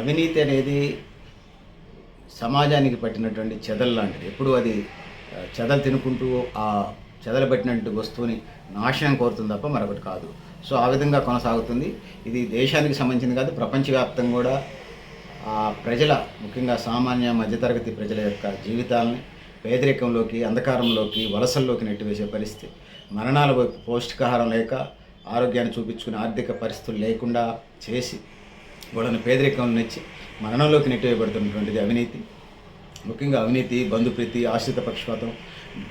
అవినీతి అనేది సమాజానికి పట్టినటువంటి చెదలు లాంటిది. ఎప్పుడు అది చెదలు తినుకుంటూ ఆ చెదలు పట్టినటువంటి వస్తువుని నాశనం కోరుతుంది తప్ప మరొకటి కాదు. సో ఆ విధంగా కొనసాగుతుంది. ఇది దేశానికి సంబంధించింది కాదు ప్రపంచవ్యాప్తంగా కూడా ఆ ప్రజల ముఖ్యంగా సామాన్య మధ్యతరగతి ప్రజల యొక్క జీవితాలని పేదరికంలోకి అంధకారంలోకి వలసల్లోకి నెట్టివేసే పరిస్థితి. మరణాల వైపు పౌష్టికాహారం లేక ఆరోగ్యాన్ని చూపించుకునే ఆర్థిక పరిస్థితులు లేకుండా చేసి వాళ్ళని పేదరికం నుంచి మరణంలోకి నెట్టివేయబడుతున్నటువంటిది అవినీతి. ముఖ్యంగా అవినీతి బంధుప్రీతి ఆశ్రిత పక్షపాతం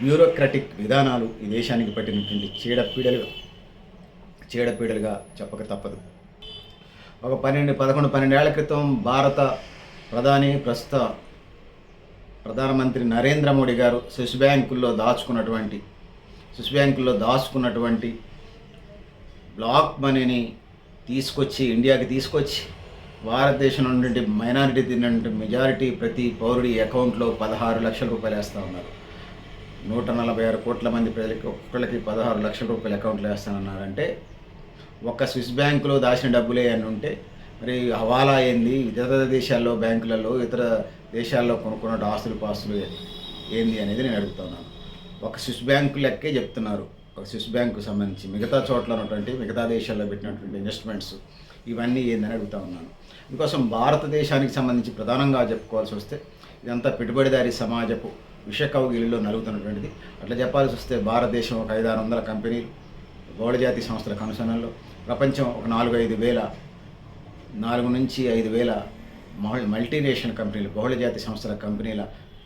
బ్యూరోక్రటిక్ విధానాలు ఈ దేశానికి పట్టినటువంటి చీడపీడలు. చీడపీడలుగా చెప్పక తప్పదు. ఒక పన్నెండు పదకొండు పన్నెండేళ్ళ క్రితం భారత ప్రధాని ప్రస్తుత ప్రధానమంత్రి నరేంద్ర మోడీ గారు స్విస్ బ్యాంకుల్లో దాచుకున్నటువంటి స్విస్ బ్యాంకుల్లో దాచుకున్నటువంటి బ్లాక్ మనీని తీసుకొచ్చి ఇండియాకి తీసుకొచ్చి భారతదేశం నుండి మైనారిటీ తిన్నటువంటి మెజారిటీ ప్రతి పౌరుడి అకౌంట్లో పదహారు లక్షల రూపాయలు వేస్తూ ఉన్నారు. నూట నలభై ఆరు కోట్ల మంది ప్రజలకి ఒక్కళ్ళకి పదహారు లక్షల రూపాయలు అకౌంట్లు వేస్తానన్నారంటే ఒక్క స్విస్ బ్యాంకులో దాచిన డబ్బులే అని ఉంటే మరి హవాలా ఏంది? ఇతర దేశాల్లో బ్యాంకులలో ఇతర దేశాల్లో కొనుక్కున్న ఆస్తులు పాస్తులు ఏంది అనేది నేను అడుగుతున్నాను ఒక స్విస్ బ్యాంకు లెక్కే చెప్తున్నారు. ఒక స్విస్ బ్యాంకు సంబంధించి మిగతా చోట్ల ఉన్నటువంటి మిగతా దేశాల్లో పెట్టినటువంటి ఇన్వెస్ట్మెంట్స్ ఇవన్నీ ఏందని అడుగుతా ఉన్నాను. అందుకోసం భారతదేశానికి సంబంధించి ప్రధానంగా చెప్పుకోవాల్సి వస్తే ఇదంతా పెట్టుబడిదారీ సమాజపు విషకౌగిలిలో నలుగుతున్నటువంటిది. అట్లా చెప్పాల్సి వస్తే భారతదేశం ఒక ఐదారు వందల కంపెనీలు బహుళజాతి సంస్థల కనుసరణలో ప్రపంచం ఒక నాలుగు ఐదు వేల నాలుగు నుంచి ఐదు వేల మల్టీనేషనల్ కంపెనీలు బహుళజాతి సంస్థల కంపెనీల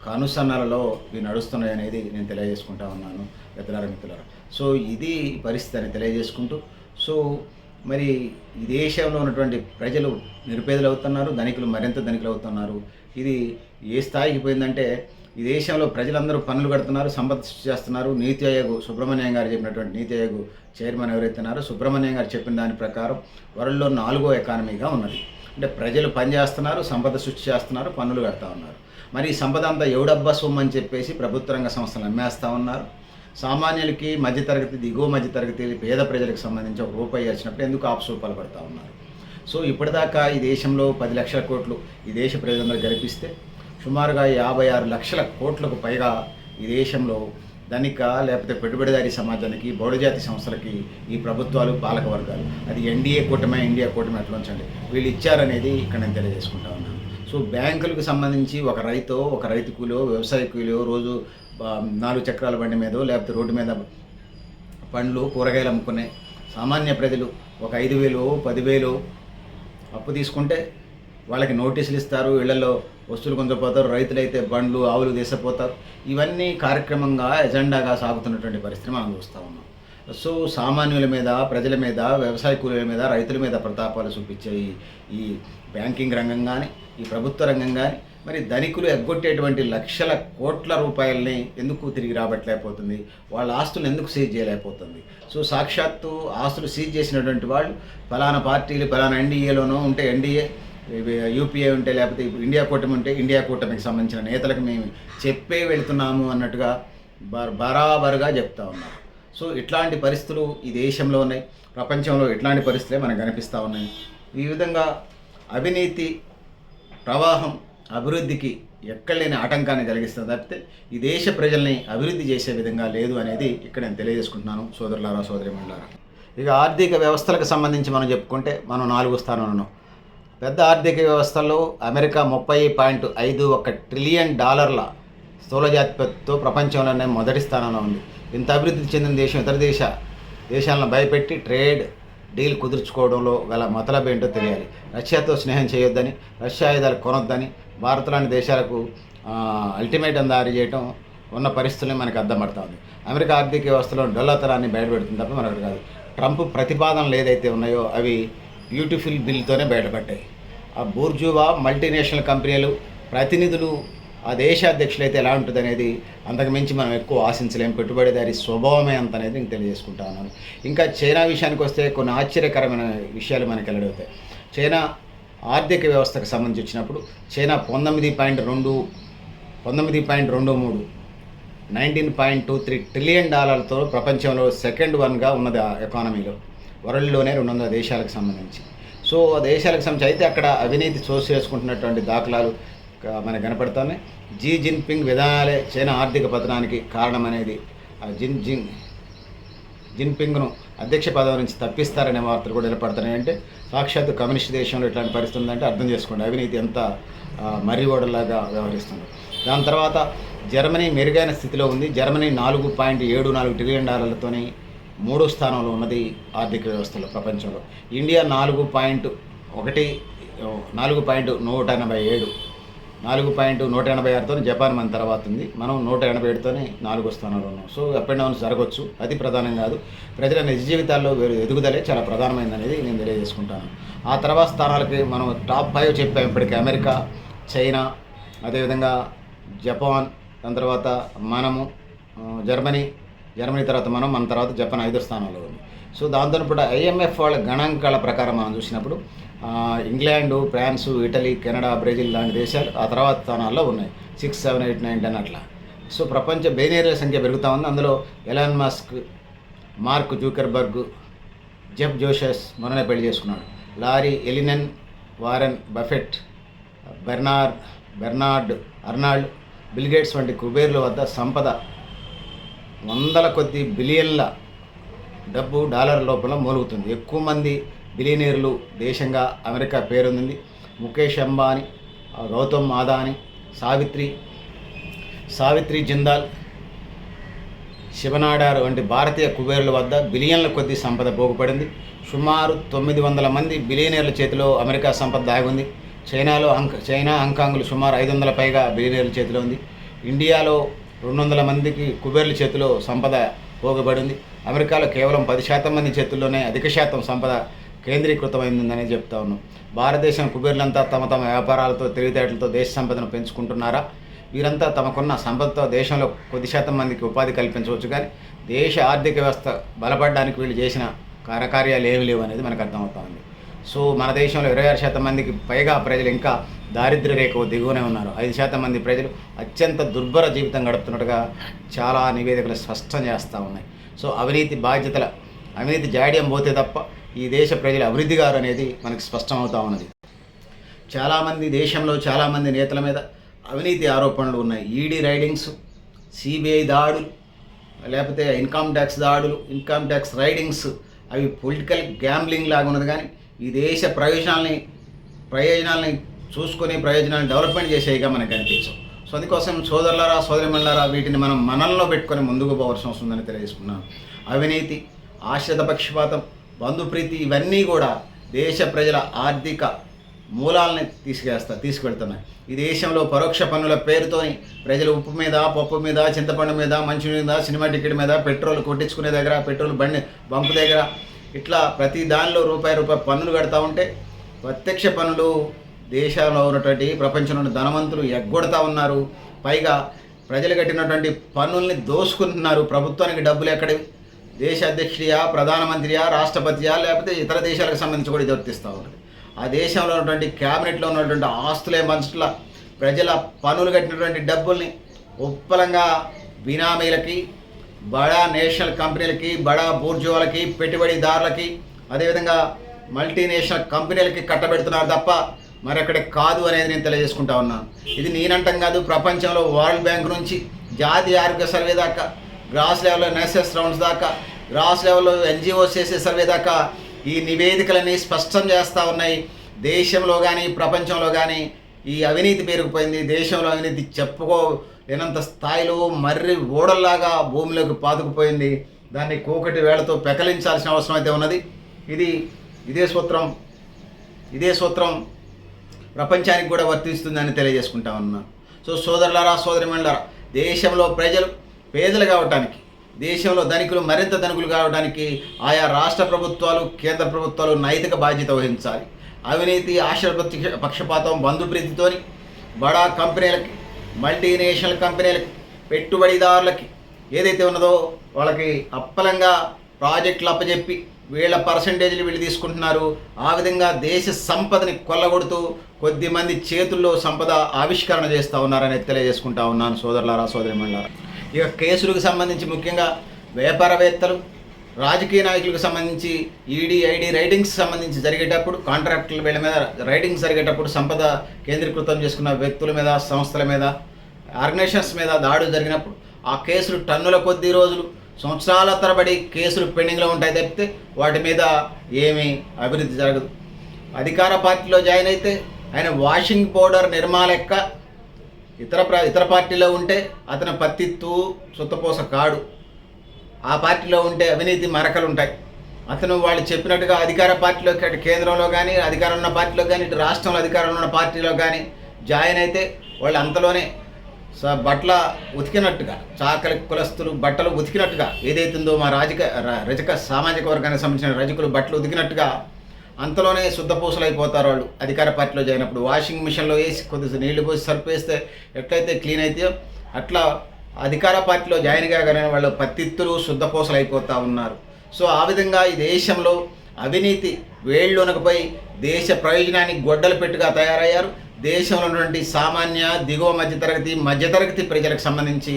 కనుసన్నలలో ఇవి నడుస్తున్నాయి అనేది నేను తెలియజేసుకుంటా ఉన్నాను. మిత్రులారా మిత్రులారా. సో ఇది పరిస్థితి అని తెలియజేసుకుంటూ సో మరి ఈ దేశంలో ఉన్నటువంటి ప్రజలు నిరుపేదలు అవుతున్నారు ధనికులు మరింత ధనికులు అవుతున్నారు ఇది ఏ స్థాయికి పోయిందంటే ఈ దేశంలో ప్రజలందరూ పనులు కడుతున్నారు సంపద సృష్టి చేస్తున్నారు. నీతి ఆయోగ్ సుబ్రహ్మణ్యం గారు చెప్పినటువంటి నీతి ఆయోగ్ చైర్మన్ ఎవరైతున్నారో సుబ్రహ్మణ్యం గారు చెప్పిన దాని ప్రకారం వరల్డ్లో నాలుగో ఎకానమీగా ఉన్నది. అంటే ప్రజలు పని చేస్తున్నారు సంపద సృష్టి చేస్తున్నారు పన్నులు కడతా ఉన్నారు. మరి ఈ సంపద అంతా ఎవడబ్బా సొమ్ము అని చెప్పేసి ప్రభుత్వ రంగ సంస్థలు అమ్మేస్తూ ఉన్నారు. సామాన్యులకి మధ్యతరగతి దిగువ మధ్యతరగతి పేద ప్రజలకు సంబంధించి ఒక రూపాయి వచ్చినప్పుడు ఎందుకు ఆప్సూపాలు పడతా ఉన్నారు? సో ఇప్పటిదాకా ఈ దేశంలో పది లక్షల కోట్లు ఈ దేశ ప్రజలందరూ గడిపిస్తే సుమారుగా యాభై ఆరు లక్షల కోట్లకు పైగా ఈ దేశంలో ధనిక లేకపోతే పెట్టుబడిదారీ సమాజానికి బౌడజాతి సంస్థలకి ఈ ప్రభుత్వాలు పాలక వర్గాలు అది ఎన్డీఏ కూటమి ఇండియా కూటమి అట్లా ఉంచండి. వీళ్ళు ఇచ్చారనేది ఇక్కడ నేను తెలియజేసుకుంటా ఉన్నాను. సో బ్యాంకులకు సంబంధించి ఒక రైతు ఒక రైతు కూలో వ్యవసాయ కూలో రోజు నాలుగు చక్రాల బండి మీదో లేకపోతే రోడ్డు మీద పండ్లు కూరగాయలు అమ్ముకునే సామాన్య ప్రజలు ఒక ఐదు వేలు పదివేలు అప్పు తీసుకుంటే వాళ్ళకి నోటీసులు ఇస్తారు ఇళ్ళలో వస్తువులు కొంచెపోతారు రైతులైతే బండ్లు ఆవులు తీసపోతారు. ఇవన్నీ కార్యక్రమంగా ఎజెండాగా సాగుతున్నటువంటి పరిస్థితి మనం చూస్తూ ఉన్నాం. సో సామాన్యుల మీద ప్రజల మీద వ్యవసాయ కూలీల మీద రైతుల మీద ప్రతాపాలు చూపించే ఈ ఈ బ్యాంకింగ్ రంగం కానీ ఈ ప్రభుత్వ రంగం కానీ మరి ధనికులు ఎగ్గొట్టేటువంటి లక్షల కోట్ల రూపాయలని ఎందుకు తిరిగి రాబట్టలేకపోతుంది? వాళ్ళ ఆస్తులు ఎందుకు సీజ్ చేయలేకపోతుంది? సో సాక్షాత్తు ఆస్తులు సీజ్ చేసినటువంటి వాళ్ళు ఫలానా పార్టీలు ఫలానా ఎన్డీఏలోనో ఉంటే ఎన్డీఏ యూపీఏ ఉంటే లేకపోతే ఇప్పుడు ఇండియా కూటమి ఉంటే ఇండియా కూటమికి సంబంధించిన నేతలకు మేము చెప్పే వెళుతున్నాము అన్నట్టుగా బరాబరుగా చెప్తా ఉన్నారు. సో ఇట్లాంటి పరిస్థితులు ఈ దేశంలో ఉన్నాయి. ప్రపంచంలో ఇట్లాంటి పరిస్థితులే మనకు కనిపిస్తూ ఉన్నాయి. ఈ విధంగా అవినీతి ప్రవాహం అభివృద్ధికి ఎక్కడలేని ఆటంకాన్ని కలిగిస్తుంది. తప్పితే ఈ దేశ ప్రజల్ని అభివృద్ధి చేసే విధంగా లేదు అనేది ఇక్కడ నేను తెలియజేసుకుంటున్నాను. సోదరులారా సోదరిమణులారా ఇక ఆర్థిక వ్యవస్థలకు సంబంధించి మనం చెప్పుకుంటే మనం నాలుగో స్థానంలో పెద్ద ఆర్థిక వ్యవస్థలో అమెరికా ముప్పై పాయింట్ ఐదు ఒక ట్రిలియన్ డాలర్ల స్థూలజాతిపతితో ప్రపంచంలోనే మొదటి స్థానంలో ఉంది. ఇంత అభివృద్ధి చెందిన దేశం ఇతర దేశ దేశాలను భయపెట్టి ట్రేడ్ డీల్ కుదుర్చుకోవడంలో గల మతలబ్ ఏంటో తెలియాలి. రష్యాతో స్నేహం చేయొద్దని రష్యా ఆయుధాలు కొనొద్దని భారత్ లాంటి దేశాలకు అల్టిమేటం దారి చేయటం ఉన్న పరిస్థితులు మనకు అర్థమవుతా ఉంది అమెరికా ఆర్థిక వ్యవస్థలో డొల్లతనాన్ని బయటపెడుతుంది తప్ప మరొకటి కాదు. ట్రంప్ ప్రతిపాదనలు ఏదైతే ఉన్నాయో అవి బ్యూటిఫుల్ బిల్తోనే బయటపడ్డాయి. ఆ బూర్జువా మల్టీనేషనల్ కంపెనీలు ప్రతినిధులు ఆ దేశ అధ్యక్షులు అయితే ఎలా ఉంటుంది అనేది అంతకు మించి మనం ఎక్కువ ఆశించలేం. పెట్టుబడిదారి స్వభావమే అంత అనేది నేను తెలియజేసుకుంటా ఉన్నాను. ఇంకా చైనా విషయానికి వస్తే కొన్ని ఆశ్చర్యకరమైన విషయాలు మనకి వెల్లడవుతాయి. చైనా ఆర్థిక వ్యవస్థకు సంబంధించి వచ్చినప్పుడు చైనా పంతొమ్మిది పాయింట్ రెండు పంతొమ్మిది పాయింట్ రెండు మూడు nineteen point two three trillion డాలర్లతో ప్రపంచంలో సెకండ్ వన్గా ఉన్నది ఆ ఎకానమీలో వరల్డ్లోనే రెండు వందల దేశాలకు సంబంధించి. సో దేశాలకు సంబంధించి అయితే అక్కడ అవినీతి చోటు చేసుకుంటున్నటువంటి దాఖలాలు మనకు కనపడుతున్నాయి. జీ జిన్పింగ్ విధానాలే చైనా ఆర్థిక పతనానికి కారణమనేది జిన్ జిన్ జిన్పింగ్ను అధ్యక్ష పదవి నుంచి తప్పిస్తారనే వార్తలు కూడా నిలబడుతున్నాయి. అంటే సాక్షాత్తు కమ్యూనిస్ట్ దేశంలో ఇట్లాంటి పరిస్థితి ఉందంటే అర్థం చేసుకోండి. అవినీతి ఎంత ఆ, మర్రిగోడలాగా వ్యవహరిస్తుంది. దాని తర్వాత జర్మనీ మెరుగైన స్థితిలో ఉంది. జర్మనీ నాలుగు పాయింట్ ఏడు నాలుగు ట్రిలియన్ డాలర్లతోని మూడో స్థానంలో ఉన్నది ఆర్థిక వ్యవస్థలో ప్రపంచంలో. ఇండియా నాలుగు పాయింట్ ఒకటి నాలుగు పాయింట్ నూట ఎనభై ఏడు నాలుగు పాయింట్ నూట ఎనభై ఆరుతో జపాన్ మన తర్వాత ఉంది. మనం నూట ఎనభై ఏడుతోనే నాలుగో స్థానంలో ఉన్నాం. సో అప్ అండ్ డౌన్స్ జరగవచ్చు అది ప్రధానం కాదు. ప్రజల నిజ జీవితాల్లో ఎదుగుదలే చాలా ప్రధానమైనది నేను తెలియజేసుకుంటాను. ఆ తర్వాత స్థానాలకి మనం టాప్ ఫైవ్ చెప్పాం ఇప్పటికీ. అమెరికా చైనా అదేవిధంగా జపాన్ దాని తర్వాత మనము జర్మనీ జర్మనీ తర్వాత మనం మన తర్వాత జపాన్ ఐదో స్థానంలో ఉంది. సో దాంతో ఇప్పుడు ఐఎంఎఫ్ వాళ్ళ గణాంకాల ప్రకారం మనం చూసినప్పుడు England France Italy Canada Brazil లాంటి దేశాలు ఆ తర్వాత స్థానాల్లో ఉన్నాయి. Six seven eight nine ten అట్లా. సో ప్రపంచ బేనేరియల సంఖ్య పెరుగుతూ ఉంది. అందులో Elon Musk Mark Zuckerberg Jeff Bezos మొన్ననే పెళ్ళి చేసుకున్నాడు. Larry Ellison Warren Buffett Bernard Bernard Arnault Bill Gates వంటి కుబేర్ల వద్ద సంపద వందల కొద్ది బిలియన్ల డబ్బు డాలర్ లోపల మూలుగుతుంది. ఎక్కువ మంది బిలియనీర్లు దేశంగా అమెరికా పేరొందింది. ముఖేష్ అంబానీ గౌతమ్ అదానీ సావిత్రి సావిత్రి జిందాల్ శివనాడార్ వంటి భారతీయ కుబేరుల వద్ద బిలియన్ల కొద్ది సంపద పోగుపడింది. సుమారు తొమ్మిది వందల మంది బిలియనీర్ల చేతిలో అమెరికా సంపద దాగుంది. చైనాలో అంక చైనా హాంకాంగ్లు సుమారు ఐదు వందల పైగా బిలియనీర్ల చేతిలో ఉంది. ఇండియాలో రెండు వందల మందికి కుబేర్ల చేతిలో సంపద పోగబడింది. అమెరికాలో కేవలం పది శాతం మంది చేతుల్లోనే అధిక శాతం సంపద కేంద్రీకృతమైందని చెప్తా ఉన్నాం. భారతదేశం కుబేర్లంతా తమ తమ వ్యాపారాలతో తెలివితేటలతో దేశ సంపదను పెంచుకుంటున్నారా? వీరంతా తమకున్న సంపదతో దేశంలో కొద్ది శాతం మందికి ఉపాధి కల్పించవచ్చు కానీ దేశ ఆర్థిక వ్యవస్థ బలపడడానికి వీళ్ళు చేసిన కార్యకార్యాలు ఏమి లేవు అనేది మనకు అర్థమవుతా ఉంది. సో మన దేశంలో ఇరవై ఆరు శాతం మందికి పైగా ప్రజలు ఇంకా దారిద్ర్య రేఖకు దిగువనే ఉన్నారు. ఐదు శాతం మంది ప్రజలు అత్యంత దుర్భర జీవితం గడుపుతున్నట్టుగా చాలా నివేదికలు స్పష్టం చేస్తూ ఉన్నాయి. సో అవినీతి బాధ్యతల అవినీతి జాడ్యం పోతే తప్ప ఈ దేశ ప్రజల అభివృద్ధి గారు అనేది మనకి స్పష్టమవుతా ఉన్నది. చాలామంది దేశంలో చాలామంది నేతల మీద అవినీతి ఆరోపణలు ఉన్నాయి. ఈడీ రైడింగ్స్ సిబిఐ దాడులు లేకపోతే ఇన్కమ్ ట్యాక్స్ దాడులు ఇన్కమ్ ట్యాక్స్ రైడింగ్స్ అవి పొలిటికల్ గ్యాంబ్లింగ్ లాగా ఉన్నది. కానీ ఈ దేశ ప్రయోజనాల్ని ప్రయోజనాల్ని చూసుకొని ప్రయోజనాలను డెవలప్మెంట్ చేసేవిగా మనకు అనిపించవు సో అందుకోసం సోదరులారా సోదరిమణులారా వీటిని మనం మనల్లో పెట్టుకొని ముందుకు పోవాల్సిన వస్తుందని తెలియజేసుకున్నాను. అవినీతి ఆశ్రిత పక్షపాతం బంధుప్రీతి ఇవన్నీ కూడా దేశ ప్రజల ఆర్థిక మూలాలని తీసుకేస్తా తీసుకెళ్తున్నాయి ఈ దేశంలో పరోక్ష పన్నుల పేరుతోని ప్రజలు ఉప్పు మీద పప్పు మీద చింతపండు మీద మంచి మీద సినిమా టికెట్ మీద పెట్రోల్ కొట్టించుకునే దగ్గర పెట్రోల్ బండి బంపు దగ్గర ఇట్లా ప్రతి దానిలో రూపాయి రూపాయి పన్నులు కడతా ఉంటే ప్రత్యక్ష పన్నులు దేశంలో ఉన్నటువంటి ప్రపంచంలో ఉన్న ధనవంతులు ఎగ్గొడతా ఉన్నారు. పైగా ప్రజలు కట్టినటువంటి పన్నుల్ని దోసుకుంటున్నారు. ప్రభుత్వానికి డబ్బులు ఎక్కడివి? దేశ అధ్యక్షుడియా ప్రధానమంత్రియా రాష్ట్రపతియా లేకపోతే ఇతర దేశాలకు సంబంధించి కూడా ఇది వర్తిస్తూ ఆ దేశంలో ఉన్నటువంటి క్యాబినెట్లో ఉన్నటువంటి ఆస్తులే మనుషుల ప్రజల పనులు కట్టినటువంటి డబ్బుల్ని ఉప్పలంగా బినామీలకి బడా నేషనల్ కంపెనీలకి బడా బూర్జువాలకి పెట్టుబడిదారులకి అదేవిధంగా మల్టీనేషనల్ కంపెనీలకి కట్టబెడుతున్నారు తప్ప మరొకటి కాదు అనేది నేను తెలియజేసుకుంటా ఉన్నాను ఇది నేనంటం కాదు ప్రపంచంలో వరల్డ్ బ్యాంక్ నుంచి జాతీయ ఆరోగ్య సర్వే దాకా గ్రాస్ లెవెల్లో నెసెస్ రౌండ్స్ దాకా గ్రాస్ లెవెల్లో ఎన్జిఓస్ చేసే సర్వే దాకా ఈ నివేదికలన్నీ స్పష్టం చేస్తూ ఉన్నాయి. దేశంలో కానీ ప్రపంచంలో కానీ ఈ అవినీతి పెరిగిపోయింది దేశంలో అవినీతి చెప్పుకో లేనంత స్థాయిలో మర్రి ఓడల్లాగా భూమిలోకి పాతుకుపోయింది. దాన్ని కోకటి వేళతో పెకలించాల్సిన అవసరం అయితే ఉన్నది. ఇది ఇదే సూత్రం. ఇదే సూత్రం ప్రపంచానికి కూడా వర్తిస్తుందని తెలియజేసుకుంటా ఉన్నాను సో సోదరులారా సోదరిమణులారా దేశంలో ప్రజలు పేదలు కావటానికి దేశంలో ధనికులు మరింత ధనికులు కావడానికి ఆయా రాష్ట్ర ప్రభుత్వాలు కేంద్ర ప్రభుత్వాలు నైతిక బాధ్యత వహించాలి. అవినీతి ఆశ్ర పక్షపాతం బంధుప్రీతితోని బడా కంపెనీలకి మల్టీనేషనల్ కంపెనీలకి పెట్టుబడిదారులకి ఏదైతే ఉన్నదో వాళ్ళకి అప్పలంగా ప్రాజెక్టులు అప్పచెప్పి వీళ్ళ పర్సంటేజ్లు వీళ్ళు తీసుకుంటున్నారు. ఆ విధంగా దేశ సంపదని కొల్లగొడుతూ కొద్ది మంది చేతుల్లో సంపద ఆవిష్కరణ చేస్తూ ఉన్నారని తెలియజేసుకుంటా ఉన్నాను సోదరులారా సోదరిమణులారా. ఇక కేసులకు సంబంధించి ముఖ్యంగా వ్యాపారవేత్తలు రాజకీయ నాయకులకు సంబంధించి ఈడీ ఐడి రైటింగ్స్ సంబంధించి జరిగేటప్పుడు కాంట్రాక్టుల వీళ్ళ మీద రైటింగ్స్ జరిగేటప్పుడు సంపద కేంద్రీకృతం చేసుకున్న వ్యక్తుల మీద సంస్థల మీద ఆర్గనైజేషన్స్ మీద దాడులు జరిగినప్పుడు ఆ కేసులు టన్నుల కొద్ది రోజులు సంవత్సరాల తరబడి కేసులు పెండింగ్లో ఉంటాయి తప్పితే వాటి మీద ఏమీ అభివృద్ధి జరగదు. అధికార పార్టీలో జాయిన్ అయితే ఆయన వాషింగ్ పౌడర్ నిర్మాలెక్క ఇతర ఇతర పార్టీలో ఉంటే అతను పత్తిత్తు సుత్తపోస కాడు. ఆ పార్టీలో ఉంటే అవినీతి మరకలు ఉంటాయి అతను వాళ్ళు చెప్పినట్టుగా అధికార పార్టీలో అటు కేంద్రంలో కానీ అధికారం ఉన్న పార్టీలో కానీ ఇటు రాష్ట్రంలో అధికారంలో ఉన్న పార్టీలో కానీ జాయిన్ అయితే వాళ్ళు అంతలోనే స బట్టల ఉతికినట్టుగా చాకలి కులస్తులు బట్టలు ఉతికినట్టుగా ఏదైతుందో మా రాజక రజక సామాజిక వర్గానికి సంబంధించిన రజకులు బట్టలు ఉతికినట్టుగా అంతలోనే శుద్ధపూసలు అయిపోతారు వాళ్ళు అధికార పార్టీలో చేరినప్పుడు వాషింగ్ మిషన్లో వేసి కొద్దిగా నీళ్ళు పోసి సర్ఫ్ వేస్తే ఎట్లయితే క్లీన్ అయితే అట్లా అధికార పార్టీలో జాయిన్ కాగానే వాళ్ళు పత్తిత్తులు శుద్ధపూసలు అయిపోతూ ఉన్నారు. సో ఆ విధంగా ఈ దేశంలో అవినీతి వేళ్ళునకపోయి దేశ ప్రయోజనానికి గొడ్డలు పెట్టుగా తయారయ్యారు. దేశంలో ఉన్నటువంటి సామాన్య దిగువ మధ్యతరగతి మధ్యతరగతి ప్రజలకు సంబంధించి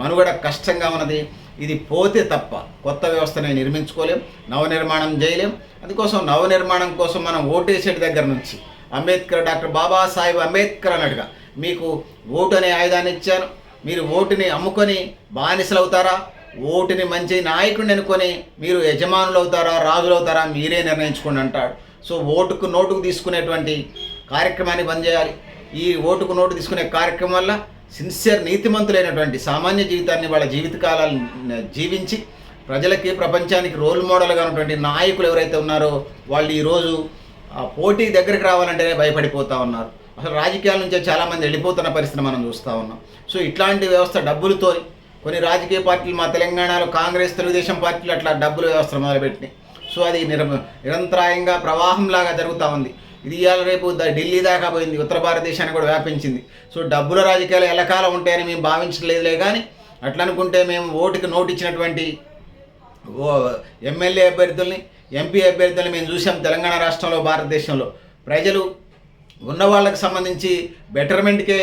మనుగడ కష్టంగా ఉన్నది. ఇది పోతే తప్ప కొత్త వ్యవస్థని నిర్మించుకోలేం నవనిర్మాణం చేయలేం. అందుకోసం నవనిర్మాణం కోసం మనం ఓటేసేటి దగ్గర నుంచి అంబేద్కర్ డాక్టర్ బాబాసాహెబ్ అంబేద్కర్ అన్నట్టుగా మీకు ఓటు అనే ఆయుధాన్ని ఇచ్చాను. మీరు ఓటుని అమ్ముకొని బానిసలు అవుతారా ఓటుని మంచి నాయకుడిని అనుకొని మీరు యజమానులు అవుతారా రాజులు అవుతారా మీరే నిర్ణయించుకోండి అంటాడు. సో ఓటుకు నోటుకు తీసుకునేటువంటి కార్యక్రమాన్ని బంద్ చేయాలి. ఈ ఓటుకు నోటు తీసుకునే కార్యక్రమం వల్ల సిన్సియర్ నీతిమంతులైనటువంటి సామాన్య జీవితాన్ని వాళ్ళ జీవితకాలాన్ని జీవించి ప్రజలకి ప్రపంచానికి రోల్ మోడల్గా ఉన్నటువంటి నాయకులు ఎవరైతే ఉన్నారో వాళ్ళు ఈరోజు ఆ పోటీ దగ్గరికి రావాలంటేనే భయపడిపోతూ ఉన్నారు. అసలు రాజకీయాల నుంచే చాలామంది వెళ్ళిపోతున్న పరిస్థితి మనం చూస్తూ ఉన్నాం. సో ఇట్లాంటి వ్యవస్థ డబ్బులతో కొన్ని రాజకీయ పార్టీలు మా తెలంగాణలో కాంగ్రెస్ తెలుగుదేశం పార్టీలు అట్లా డబ్బుల వ్యవస్థ మొదలుపెట్టినాయి. సో అది నిర నిరంతరాయంగా ప్రవాహంలాగా జరుగుతూ ఉంది. ఇది ఇవాళ రేపు ఢిల్లీ దాకా పోయింది. ఉత్తర భారతదేశాన్ని కూడా వ్యాపించింది. సో డబ్బుల రాజకీయాలు ఎలకాలం ఉంటాయని మేము భావించలేదులే కానీ అట్లా అనుకుంటే మేము ఓటుకి నోటు ఇచ్చినటువంటి ఓ ఎమ్మెల్యే అభ్యర్థుల్ని ఎంపీ అభ్యర్థుల్ని మేము చూసాం తెలంగాణ రాష్ట్రంలో భారతదేశంలో. ప్రజలు ఉన్న వాళ్ళకి సంబంధించి బెటర్మెంట్కే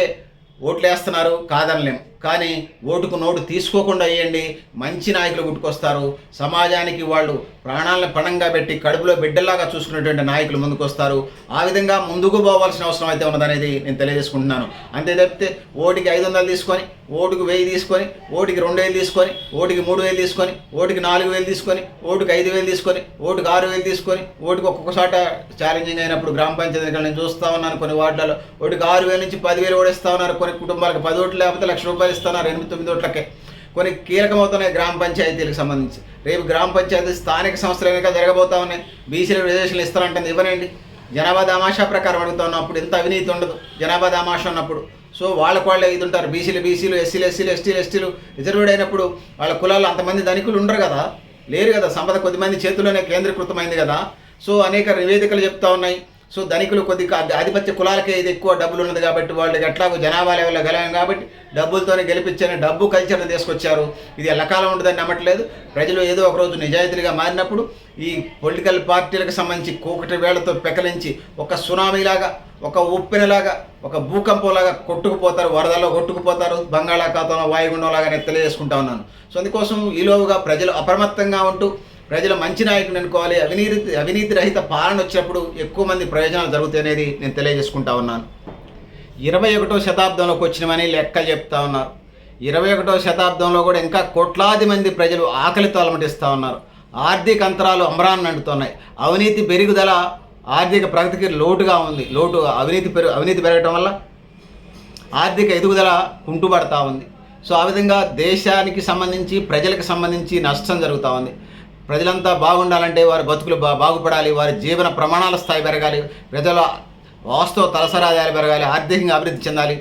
ఓట్లు వేస్తున్నారు కాదనలేం. కానీ ఓటుకు నోటు తీసుకోకుండా వేయండి. మంచి నాయకులు గుట్టుకొస్తారు. సమాజానికి వాళ్ళు ప్రాణాలను పణంగా పెట్టి కడుపులో బిడ్డల్లాగా చూసుకునేటువంటి నాయకులు ముందుకు వస్తారు ఆ విధంగా ముందుకు పోవాల్సిన అవసరం అయితే ఉన్నదనేది నేను తెలియజేసుకుంటున్నాను. అంతే తప్పితే ఓటికి ఐదు వందలు తీసుకొని ఓటుకు వెయ్యి తీసుకొని ఓటికి రెండు వేలు తీసుకొని ఓటికి మూడు వేలు తీసుకొని ఓటికి నాలుగు వేలు తీసుకొని ఓటుకి ఐదు వేలు తీసుకొని ఓటుకి ఆరు వేలు తీసుకొని ఓటుకి ఒక్కొక్కసాట ఛాలెంజింగ్ అయినప్పుడు గ్రామ పంచాయతీ ఎన్నికలు నేను చూస్తూ ఉన్నాను కొన్ని వార్డులలో. ఓటికి ఆరు వేల నుంచి పదివేలు ఓడిస్తూ ఉన్నారు. కొన్ని కుటుంబాలకు పది ఓట్లు లేకపోతే లక్ష రూపాయలు ఇస్తున్నారు ఎనిమిది తొమ్మిది ఓట్లకే. కొన్ని కీలకమవుతున్నాయి గ్రామ పంచాయతీలకు సంబంధించి. రేపు గ్రామ పంచాయతీ స్థానిక సంస్థలు కనుక జరగబోతా ఉన్నాయి. బీసీలకు రిజర్వేషన్లు ఇస్తారంటుంది ఇవ్వనండి. జనాభా దామాషా ప్రకారం అడుగుతా ఉన్నప్పుడు ఇంత అవినీతి ఉండదు. జనాభా దామాషా ఉన్నప్పుడు. సో వాళ్ళకు వాళ్ళే ఇది ఉంటారు. బీసీలు బీసీలు ఎస్సీలు ఎస్సీలు ఎస్టీలు ఎస్టీలు. రిజర్వ్డ్ అయినప్పుడు వాళ్ళ కులాల్లో అంతమంది ధనికులు ఉండరు కదా. లేరు కదా. సంపద కొద్దిమంది చేతుల్లోనే కేంద్రీకృతమైంది కదా. సో అనేక నివేదికలు చెప్తా ఉన్నాయి. సో ధనికులు కొద్దిగా ఆధిపత్య కులాలకే ఇది ఎక్కువ డబ్బులు ఉన్నది కాబట్టి వాళ్ళు ఎట్లాగో జనాభా లెవెల్లో గెలవం కాబట్టి డబ్బులతోనే గెలిపించని డబ్బు కల్చర్ని తీసుకొచ్చారు. ఇది ఎల్లకాలం ఉండదని నమ్మట్లేదు. ప్రజలు ఏదో ఒక రోజు నిజాయితీగా మారినప్పుడు ఈ పొలిటికల్ పార్టీలకు సంబంధించి కూకటి వేళ్ళతో పెకలించి ఒక సునామీలాగా ఒక ఉప్పెనలాగా ఒక భూకంపంలాగా కొట్టుకుపోతారు వరదల్లో కొట్టుకుపోతారు బంగాళాఖాతంలో వాయుగుండంలాగా నేను తెలియజేసుకుంటా ఉన్నాను. సో అందుకోసం ఈలోగా ప్రజలు అప్రమత్తంగా ఉంటూ ప్రజలు మంచి నాయకుని అనుకోవాలి అవినీతి అవినీతి రహిత పాలన వచ్చినప్పుడు ఎక్కువ మంది ప్రయోజనాలు జరుగుతాయనేది నేను తెలియజేసుకుంటా ఉన్నాను. ఇరవై ఒకటో శతాబ్దంలోకి వచ్చినమని లెక్కలు చెప్తా ఉన్నారు. ఇరవై ఒకటో శతాబ్దంలో కూడా ఇంకా కోట్లాది మంది ప్రజలు ఆకలితో అలమటిస్తూ ఉన్నారు. ఆర్థిక అంతరాలు అమరాన్ని అంటుతున్నాయి. అవినీతి పెరుగుదల ఆర్థిక ప్రగతికి లోటుగా ఉంది. లోటు అవినీతి పెరుగు అవినీతి పెరగటం వల్ల ఆర్థిక ఎదుగుదల కుంటుపడతా ఉంది. సో ఆ విధంగా దేశానికి సంబంధించి ప్రజలకు సంబంధించి నష్టం జరుగుతూ ఉంది. ప్రజలంతా బాగుండాలంటే వారి బతుకులు బా బాగుపడాలి వారి జీవన ప్రమాణాల స్థాయి పెరగాలి ప్రజల వాస్తవ తలసరాదాయాలు పెరగాలి ఆర్థికంగా అభివృద్ధి చెందాలి.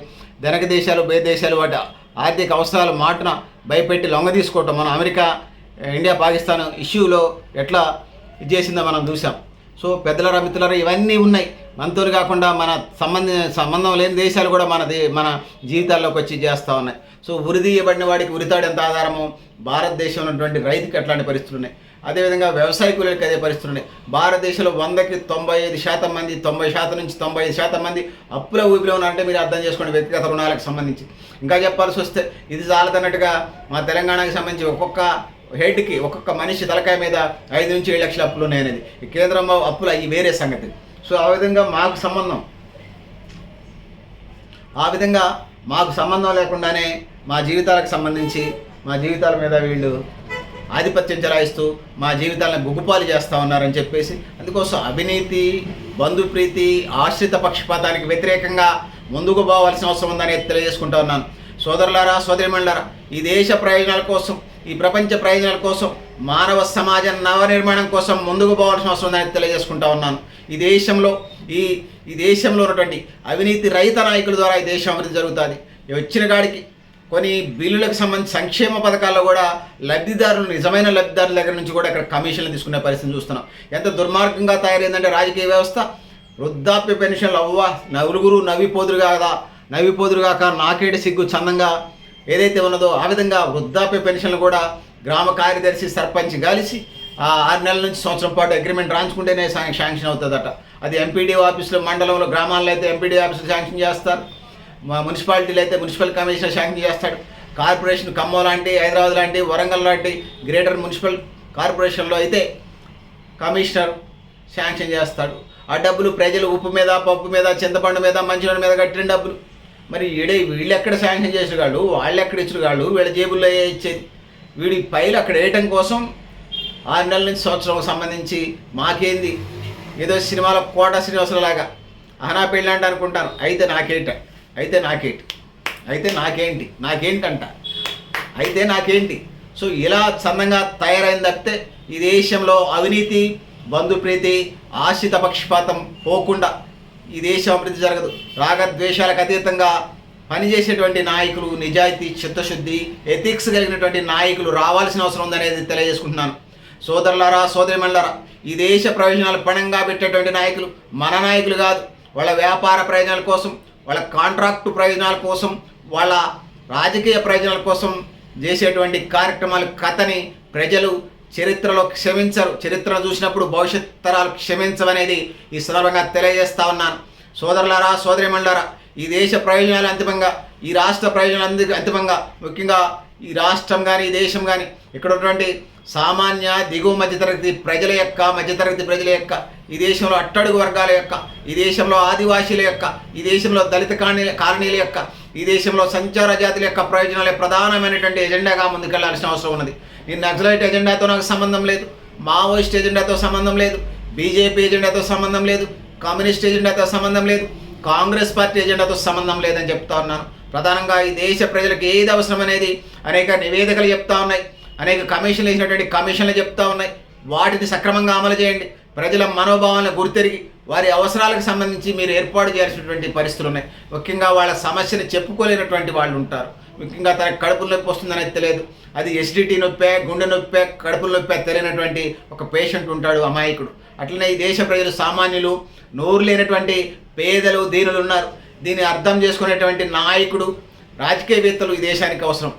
ధనక దేశాలు బయ దేశాలు వాటి ఆర్థిక అవసరాలు మాటన భయపెట్టి లొంగ తీసుకోవటం మనం అమెరికా ఇండియా పాకిస్తాన్ ఇష్యూలో ఎట్లా ఇది చేసిందో మనం చూసాం సో పెద్దలరా మిత్రులరా ఇవన్నీ ఉన్నాయి. మనతో కాకుండా మన సంబంధ సంబంధం లేని దేశాలు కూడా మన దే మన జీవితాల్లోకి వచ్చి చేస్తూ ఉన్నాయి. సో ఉరిదీయబడిన వాడికి ఉరితాడు ఎంత ఆధారము భారతదేశంలో ఉన్నటువంటి రైతుకి అట్లాంటి పరిస్థితులు ఉన్నాయి. అదేవిధంగా వ్యవసాయ కూలీలకు అదే పరిస్థితులు ఉన్నాయి భారతదేశంలో వందకి తొంభై ఐదు శాతం మంది తొంభై శాతం నుంచి తొంభై ఐదు శాతం మంది అప్పుల ఊపిలో ఉన్నారంటే మీరు అర్థం చేసుకోండి వ్యక్తిగత రుణాలకు సంబంధించి. ఇంకా చెప్పాల్సి వస్తే ఇది చాలదన్నట్టుగా మా తెలంగాణకి సంబంధించి ఒక్కొక్క హెడ్కి ఒక్కొక్క మనిషి తలకాయ మీద ఐదు నుంచి ఏడు లక్షల అప్పులు ఉన్నాయనేది. ఈ కేంద్రంలో అప్పులు అవి వేరే సంగతి. సో ఆ విధంగా మాకు సంబంధం. ఆ విధంగా మాకు సంబంధం లేకుండానే మా జీవితాలకు సంబంధించి మా జీవితాల మీద వీళ్ళు ఆధిపత్యం చెలాయిస్తూ మా జీవితాలను గుగ్గుపాలు చేస్తూ ఉన్నారని చెప్పేసి అందుకోసం అవినీతి బంధుప్రీతి ఆశ్రిత పక్షపాతానికి వ్యతిరేకంగా ముందుకు పోవాల్సిన అవసరం ఉందని తెలియజేసుకుంటా ఉన్నాను. సోదరులారా సోదరిమణులారా ఈ దేశ ప్రయోజనాల కోసం ఈ ప్రపంచ ప్రయోజనాల కోసం మానవ సమాజ నవనిర్మాణం కోసం ముందుకు పోవాల్సిన అవసరం ఉందని తెలియజేసుకుంటా ఉన్నాను. ఈ దేశంలో ఈ ఈ దేశంలో ఉన్నటువంటి అవినీతి రహిత నాయకుల ద్వారా ఈ దేశం అభివృద్ధి జరుగుతుంది. వచ్చిన కాడికి కొన్ని బిల్లులకు సంబంధించి సంక్షేమ పథకాల్లో కూడా లబ్ధిదారులు నిజమైన లబ్ధిదారుల దగ్గర నుంచి కూడా ఇక్కడ కమిషన్లు తీసుకునే పరిస్థితి చూస్తున్నాం. ఎంత దుర్మార్గంగా తయారైందంటే రాజకీయ వ్యవస్థ. వృద్ధాప్య పెన్షన్లు అవ్వ నలుగురు నవ్విపోదురు కాదా నవ్విపోదురు కాక నాకేటి సిగ్గు చందంగా ఏదైతే ఉన్నదో ఆ విధంగా వృద్ధాప్య పెన్షన్లు కూడా గ్రామ కార్యదర్శి సర్పంచ్ కలిసి ఆరు నెలల నుంచి సంవత్సరం పాటు అగ్రిమెంట్ రాయించుకుంటేనే శాంక్షన్ అవుతుందట. అది ఎంపీడీ ఆఫీసులో మండలంలో గ్రామాల్లో అయితే ఎంపీడీ ఆఫీసులు శాంక్షన్ చేస్తారు. మున్సిపాలిటీలు అయితే మున్సిపల్ కమిషనర్ శాంక్షన్ చేస్తాడు. కార్పొరేషన్ ఖమ్మం లాంటి హైదరాబాద్ లాంటి వరంగల్ లాంటి గ్రేటర్ మున్సిపల్ కార్పొరేషన్లో అయితే కమిషనర్ శాంక్షన్ చేస్తాడు. ఆ డబ్బులు ప్రజలు ఉప్పు మీద పప్పు మీద చింతపండు మీద మంచినీళ్ళ మీద కట్టిన డబ్బులు. మరి ఈడే వీళ్ళు ఎక్కడ శాంక్షన్ చేసిన వాళ్ళు? వాళ్ళు ఎక్కడ ఇచ్చిన వాళ్ళు? వీళ్ళ జేబుల్లో ఏ ఇచ్చేది? వీడి పైలు అక్కడ వేయటం కోసం ఆరు నెలల నుంచి సంవత్సరం సంబంధించి మాకేంది? ఏదో సినిమాలో కోట శ్రీనివాసులలాగా అహనా పెళ్ళి అంటే అనుకుంటాను. అయితే నాకేట? అయితే నాకేంటి? అయితే నాకేంటి? నాకేంటంట? అయితే నాకేంటి? సో ఇలా చందంగా తయారైంది తప్పితే ఈ దేశంలో అవినీతి బంధుప్రీతి ఆశిత పక్షపాతం పోకుండా ఈ దేశం అభివృద్ధి జరగదు. రాగద్వేషాలకు అతీతంగా పనిచేసేటువంటి నాయకులు నిజాయితీ చిత్తశుద్ధి ఎథిక్స్ కలిగినటువంటి నాయకులు రావాల్సిన అవసరం ఉందనేది తెలియజేసుకుంటున్నాను. సోదరులారా సోదరిమణులారా ఈ దేశ ప్రయోజనాలు పణంగా పెట్టేటువంటి నాయకులు మన నాయకులు కాదు వాళ్ళ వ్యాపార ప్రయోజనాల కోసం వాళ్ళ కాంట్రాక్టు ప్రయోజనాల కోసం వాళ్ళ రాజకీయ ప్రయోజనాల కోసం చేసేటువంటి కార్యక్రమాలు కథని ప్రజలు చరిత్రలో క్షమించరు. చరిత్రను చూసినప్పుడు భవిష్యత్ తరాలు క్షమించవనేది ఈ సందర్భంగా తెలియజేస్తా ఉన్నాను. సోదరులారా సోదరిమణులారా ఈ దేశ ప్రయోజనాలు అంతిమంగా ఈ రాష్ట్ర ప్రయోజనాలు అంది అంతిమంగా ముఖ్యంగా ఈ రాష్ట్రం కానీ ఈ దేశం కానీ ఇక్కడ ఉన్నటువంటి సామాన్య దిగువ మధ్యతరగతి ప్రజల యొక్క మధ్యతరగతి ప్రజల యొక్క ఈ దేశంలో అట్టడుగు వర్గాల యొక్క ఈ దేశంలో ఆదివాసీల యొక్క ఈ దేశంలో దళిత కాలనీ కాలనీల యొక్క ఈ దేశంలో సంచార జాతుల యొక్క ప్రయోజనాలే ప్రధానమైనటువంటి ఎజెండాగా ముందుకెళ్ళాల్సిన అవసరం ఉన్నది. ఈ నక్సలైట్ ఎజెండాతో నాకు సంబంధం లేదు మావోయిస్ట్ ఎజెండాతో సంబంధం లేదు బీజేపీ ఎజెండాతో సంబంధం లేదు కమ్యూనిస్ట్ ఎజెండాతో సంబంధం లేదు కాంగ్రెస్ పార్టీ ఎజెండాతో సంబంధం లేదని చెప్తా ఉన్నాను. ప్రధానంగా ఈ దేశ ప్రజలకు ఏది అవసరం అనేది అనేక నివేదికలు చెప్తా ఉన్నాయి. అనేక కమిషన్లు వేసినటువంటి కమిషన్లు చెప్తా ఉన్నాయి. వాటిని సక్రమంగా అమలు చేయండి. ప్రజల మనోభావాలను గుర్తెరిగి వారి అవసరాలకు సంబంధించి మీరు ఏర్పాటు చేయాల్సినటువంటి పరిస్థితులు ఉన్నాయి. ముఖ్యంగా వాళ్ళ సమస్యను చెప్పుకోలేనటువంటి వాళ్ళు ఉంటారు. ముఖ్యంగా తనకు కడుపు నొప్పి వస్తుందనేది తెలియదు. అది ఎసిడిటీ నొప్పే గుండె నొప్పే కడుపు నొప్పే తెలియనటువంటి ఒక పేషెంట్ ఉంటాడు అమాయకుడు. అట్లనే ఈ దేశ ప్రజలు సామాన్యులు నోరు లేనటువంటి పేదలు దీనులు ఉన్నారు. దీన్ని అర్థం చేసుకునేటువంటి నాయకుడు రాజకీయవేత్తలు ఈ దేశానికి అవసరం.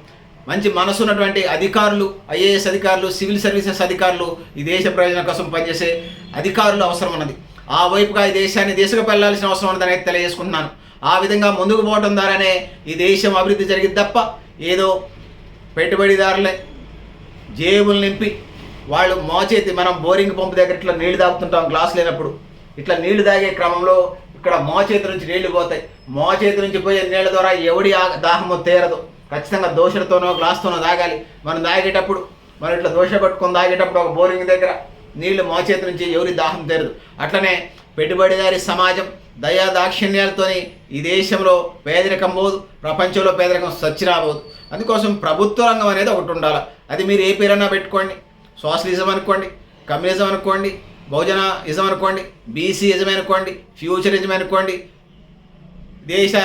మంచి మనసు ఉన్నటువంటి అధికారులు ఐఏఎస్ అధికారులు సివిల్ సర్వీసెస్ అధికారులు ఈ దేశ ప్రయోజనం కోసం పనిచేసే అధికారులు అవసరం ఉన్నది ఆ వైపుగా ఈ దేశాన్ని దిశగా వెళ్ళాల్సిన అవసరం ఉన్నదని అయితే తెలియజేసుకుంటున్నాను. ఆ విధంగా ముందుకు పోవడం ద్వారానే ఈ దేశం అభివృద్ధి జరిగింది తప్ప ఏదో పెట్టుబడిదారులే జేబులు నింపి వాళ్ళు మోచేతి మనం బోరింగ్ పంపు దగ్గర ఇట్లా నీళ్ళు తాగుతుంటాం గ్లాస్ లేనప్పుడు. ఇట్లా నీళ్ళు తాగే క్రమంలో ఇక్కడ మోచేతి నుంచి నీళ్ళు పోతాయి. మోచేతి నుంచి పోయే నీళ్ళ ద్వారా ఎవడి ఆ- తీరదు. ఖచ్చితంగా దోశలతోనో గ్లాస్తోనో తాగాలి. మనం తాగేటప్పుడు మనం ఇట్లా దోశ పట్టుకొని తాగేటప్పుడు ఒక బోరింగ్ దగ్గర నీళ్ళు మోచేతి నుంచి ఎవరి దాహం తీరదు. అట్లనే పెట్టుబడిదారి సమాజం దయా దాక్షిణ్యాలతోని ఈ దేశంలో పేదరికం పోదు ప్రపంచంలో పేదరికం సచ్చినా పోదు అందుకోసం ప్రభుత్వ రంగం అనేది ఒకటి ఉండాలి. అది మీరు ఏ పేరైనా పెట్టుకోండి. సోషలిజం అనుకోండి కమ్యూనిజం అనుకోండి బహుజన ఇజం అనుకోండి బీసీ ఇజం అనుకోండి ఫ్యూచరిజం అనుకోండి దేశ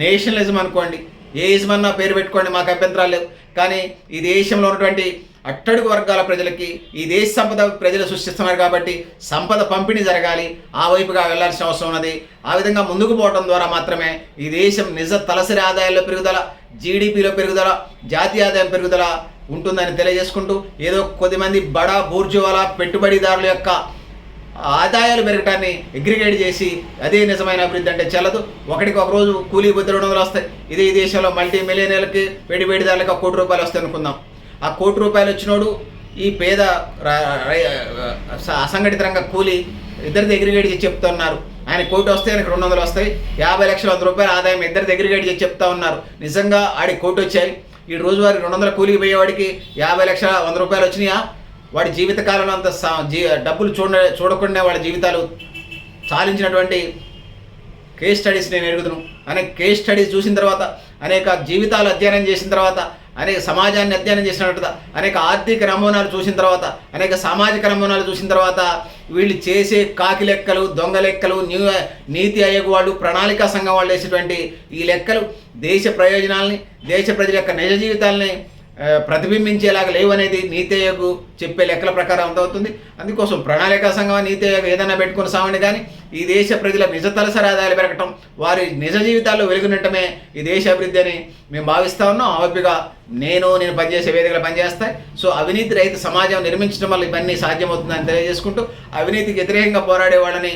నేషనలిజం అనుకోండి ఏ ఇజమన్నా పేరు పెట్టుకోండి మాకు అభ్యంతరాలు లేవు. కానీ ఈ దేశంలో ఉన్నటువంటి అట్టడుగు వర్గాల ప్రజలకి ఈ దేశ సంపద ప్రజలు సృష్టిస్తున్నారు కాబట్టి సంపద పంపిణీ జరగాలి. ఆ వైపుగా వెళ్ళాల్సిన అవసరం ఉన్నది. ఆ విధంగా ముందుకు పోవడం ద్వారా మాత్రమే ఈ దేశం నిజ తలసరి ఆదాయాల్లో పెరుగుదల జీడిపిలో పెరుగుదల జాతీయ ఆదాయం పెరుగుదల ఉంటుందని తెలియజేసుకుంటూ ఏదో కొద్దిమంది బడా బూర్జువాల పెట్టుబడిదారుల యొక్క ఆదాయాలు పెరగటాన్ని అగ్రిగేట్ చేసి అదే నిజమైన అభివృద్ధి అంటే చెల్లదు. ఒకటికి ఒక రోజు కూలీ బుద్ధి రెండు వందలు వస్తాయి. ఇదే ఈ దేశంలో మల్టీ మిలియనర్లకి పెట్టుబడిదారులకి ఒక కోటి రూపాయలు వస్తాయి అనుకుందాం. ఆ కోటి రూపాయలు వచ్చినోడు ఈ పేద అసంఘటిత రంగ కూలి ఇద్దరి దగ్గరికి చేసి చెప్తున్నారు ఆయన కోటి వస్తే ఆయనకు రెండు వందలు వస్తాయి. యాభై లక్షల వంద రూపాయల ఆదాయం ఇద్దరి దగ్గరికి చేసి చెప్తా ఉన్నారు. నిజంగా ఆడి కోటి వచ్చాయి. ఈ రోజువారి రెండు వందల కూలికి పోయేవాడికి యాభై లక్షల వంద రూపాయలు వచ్చినాయా? వాడి జీవితకాలంలో అంత జీ డబ్బులు చూడ చూడకుండా వాళ్ళ జీవితాలు చాలించినటువంటి కేస్ స్టడీస్ నేను ఎరుగుదును. అనేక కేస్ స్టడీస్ చూసిన తర్వాత అనేక జీవితాలు అధ్యయనం చేసిన తర్వాత అనేక సమాజాన్ని అధ్యయనం చేసినట్టుగా అనేక ఆర్థిక నమూనాలు చూసిన తర్వాత అనేక సామాజిక నమూనాలు చూసిన తర్వాత వీళ్ళు చేసే కాకి లెక్కలు దొంగ లెక్కలు న్యూ నీతి ఆయోగ్ వాళ్ళు ప్రణాళికా సంఘం వాళ్ళు వేసేటువంటి ఈ లెక్కలు దేశ ప్రయోజనాల్ని దేశ ప్రజల యొక్క నిజ జీవితాలని ప్రతిబింబించేలాగా లేవనేది నీతి ఆయోగ్ చెప్పే లెక్కల ప్రకారం అవుతుంది అందుకోసం ప్రణాళికా సంఘం నీతి ఆయోగ్ ఏదైనా పెట్టుకుని సామని కానీ ఈ దేశ ప్రజల నిజ తలసరి ఆదాయాలు పెరగటం వారి నిజ జీవితాల్లో వెలుగునట్టమే ఈ దేశ అభివృద్ధి అని మేము భావిస్తా ఉన్నాం. ఆవిగా నేను నేను పనిచేసే వేదికలు పనిచేస్తాయి. సో అవినీతి రహిత సమాజం నిర్మించడం వల్ల ఇవన్నీ సాధ్యమవుతుందని తెలియజేసుకుంటూ అవినీతికి వ్యతిరేకంగా పోరాడే వాళ్ళని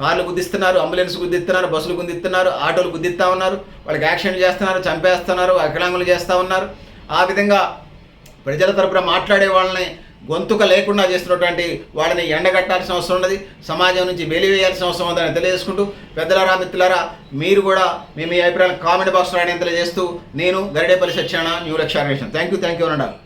కార్లు గుద్దిస్తున్నారు అంబులెన్స్ గుద్దిస్తున్నారు బస్సులు గుద్దిస్తున్నారు ఆటోలు గుద్దిస్తూ ఉన్నారు వాళ్ళకి యాక్సిడెంట్ చేస్తున్నారు చంపేస్తున్నారు వికలాంగులు చేస్తూ ఉన్నారు. ఆ విధంగా ప్రజల తరపున మాట్లాడే వాళ్ళని గొంతుక లేకుండా చేస్తున్నటువంటి వాళ్ళని ఎండగట్టాల్సిన అవసరం ఉన్నది. సమాజం నుంచి వెలివేయాల్సిన అవసరం ఉందని తెలియజేసుకుంటూ పెద్దలారా మిత్రులారా మీరు కూడా మీ మీ అభిప్రాయాలు కామెంట్ బాక్స్ రాయడం తెలియజేస్తూ నేను గరిడేపల్లి సత్యాన న్యూ లక్ష్యాన్వేషణ థ్యాంక్ యూ థ్యాంక్ యూ అన్నాడు.